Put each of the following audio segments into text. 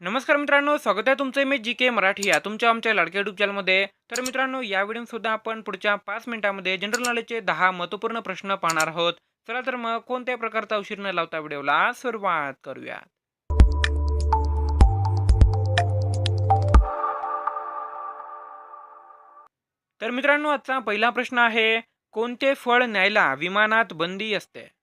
नमस्कार मित्रांनो स्वागत आहे तुमचं मी जी के मराठी या तुमच्या आमच्या लाडक्या युट्यूब चॅनलमध्ये तर मित्रांनो या व्हिडिओसुद्धा आपण पुढच्या पाच मिनिटांमध्ये जनरल नॉलेजचे दहा महत्त्वपूर्ण प्रश्न पाहणार आहोत. चला तर मग कोणत्याही प्रकारचा उशीर न लावता व्हिडिओला सुरुवात करूया तर मित्रांनो आजचा पहिला प्रश्न आहे कोणते फळ न्यायला विमानात बंदी असते?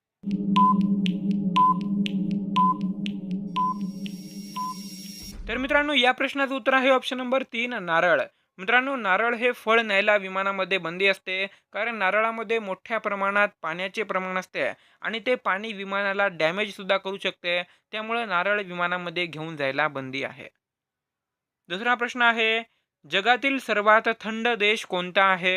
तर मित्रांनो या प्रश्नाचं उत्तर आहे ऑप्शन नंबर तीन नारळ. मित्रांनो नारळ हे फळ न्यायला विमानामध्ये बंदी असते कारण नारळामध्ये मोठ्या प्रमाणात पाण्याचे प्रमाण असते आणि ते पाणी विमानाला डॅमेजसुद्धा करू शकते. त्यामुळे नारळ विमानामध्ये घेऊन जायला बंदी आहे. दुसरा प्रश्न आहे जगातील सर्वात थंड देश कोणता आहे?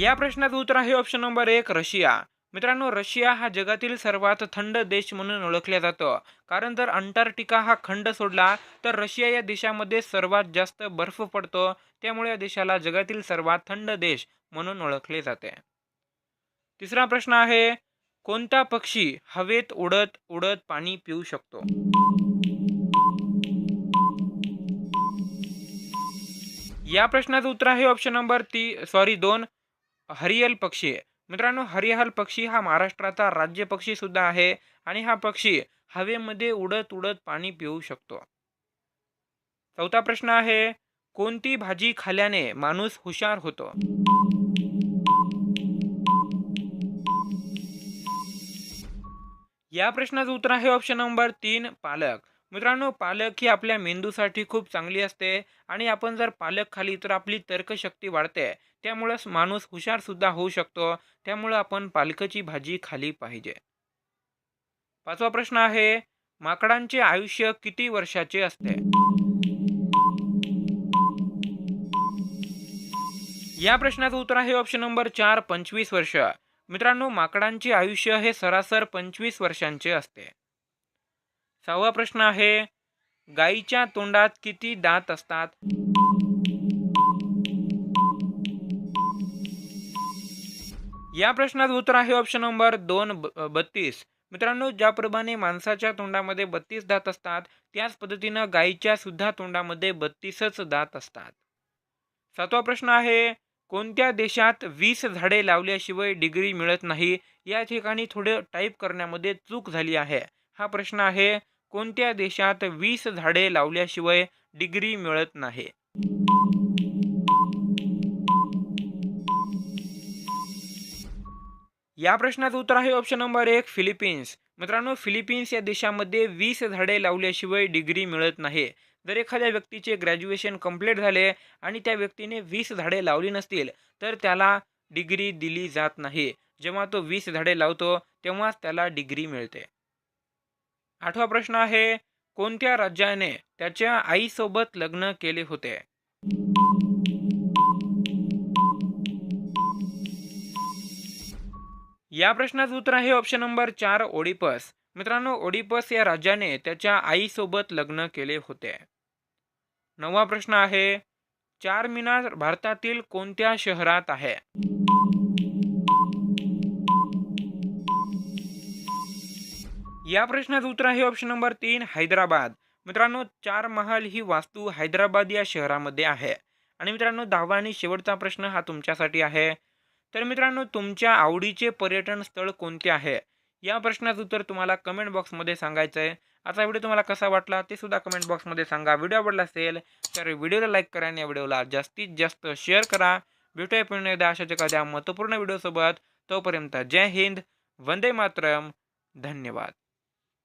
या प्रश्नाचं उत्तर आहे ऑप्शन नंबर एक रशिया. मित्रांनो रशिया हा जगातील सर्वात थंड देश म्हणून ओळखला जातो. कारण जर अंटार्क्टिका हा खंड सोडला तर रशिया या देशामध्ये सर्वात जास्त बर्फ पडतो. त्यामुळे या देशाला जगातील सर्वात थंड देश म्हणून ओळखले जाते. तिसरा प्रश्न आहे कोणता पक्षी हवेत उडत उडत पाणी पिऊ शकतो? या प्रश्नाचं उत्तर आहे ऑप्शन नंबर ती सॉरी दोन हरियल पक्षी. मित्रांनो हरिहल पक्षी हा महाराष्ट्राचा राज्य पक्षी सुद्धा आहे आणि हा पक्षी हवेमध्ये उडत उडत पाणी पिऊ शकतो. चौथा प्रश्न आहे कोणती भाजी खाल्याने माणूस हुशार होतो? या प्रश्नाचं उत्तर आहे ऑप्शन नंबर तीन पालक. मित्रांनो पालक ही आपल्या मेंदूसाठी खूप चांगली असते आणि आपण जर पालक खाली तर आपली तर्कशक्ती वाढते. त्यामुळंच माणूस हुशार सुद्धा होऊ शकतो. त्यामुळे आपण पालकाची भाजी खाली पाहिजे. पाचवा प्रश्न आहे माकडांचे आयुष्य किती वर्षाचे असते? या प्रश्नाचं उत्तर आहे ऑप्शन नंबर चार पंचवीस वर्ष. मित्रांनो माकडांचे आयुष्य हे सरासर पंचवीस वर्षांचे असते. सहावा प्रश्न आहे गाईच्या तोंडात किती दात असतात? या प्रश्नाचं उत्तर आहे ऑप्शन नंबर दोन ब- बत्तीस. मित्रांनो ज्याप्रमाणे माणसाच्या तोंडामध्ये बत्तीस दात असतात त्याच पद्धतीनं गाईच्या सुद्धा तोंडामध्ये बत्तीसच दात असतात. सातवा प्रश्न आहे कोणत्या देशात वीस झाडे लावल्याशिवाय डिग्री मिळत नाही? या ठिकाणी थोडं टाईप करण्यामध्ये चूक झाली आहे. हा प्रश्न आहे कोणत्या देशात वीस झाडे लावल्याशिवाय डिग्री मिळत नाही? या प्रश्नाचं उत्तर आहे ऑप्शन नंबर एक फिलिपिन्स. मित्रांनो फिलिपिन्स या देशामध्ये वीस झाडे लावल्याशिवाय डिग्री मिळत नाही. जर एखाद्या व्यक्तीचे ग्रॅज्युएशन कंप्लीट झाले आणि त्या व्यक्तीने वीस झाडे लावली नसतील तर त्याला डिग्री दिली जात नाही. जेव्हा तो वीस झाडे लावतो तेव्हाच त्याला डिग्री मिळते. आठवा प्रश्न आहे कोणत्या राज्याने त्याच्या आईसोबत लग्न केले होते? या प्रश्नाचं उत्तर आहे ऑप्शन नंबर चार ओडिपस. मित्रांनो ओडिपस या राज्याने त्याच्या आईसोबत लग्न केले होते. नववा प्रश्न आहे चार मिनार भारतातील कोणत्या शहरात आहे? या प्रश्नाचं उत्तर आहे ऑप्शन नंबर तीन हैदराबाद. मित्रांनो चार महाल ही वास्तू हैदराबाद या शहरामध्ये आहे. आणि मित्रांनो दहावा आणि शेवटचा प्रश्न हा तुमच्यासाठी आहे. तर मित्रांनो तुमच्या आवडीचे पर्यटन स्थळ कोणते आहे? या प्रश्नाचं उत्तर तुम्हाला कमेंट बॉक्समध्ये सांगायचं आहे. आता व्हिडिओ तुम्हाला कसा वाटला ते सुद्धा कमेंट बॉक्समध्ये सांगा. व्हिडिओ आवडला असेल तर व्हिडिओला लाईक करा आणि या व्हिडिओला जास्तीत जास्त शेअर करा. भेटूया पुन्हा एकदा अशाच एखाद्या महत्त्वपूर्ण व्हिडिओसोबत तोपर्यंत जय हिंद वंदे मातरम. धन्यवाद.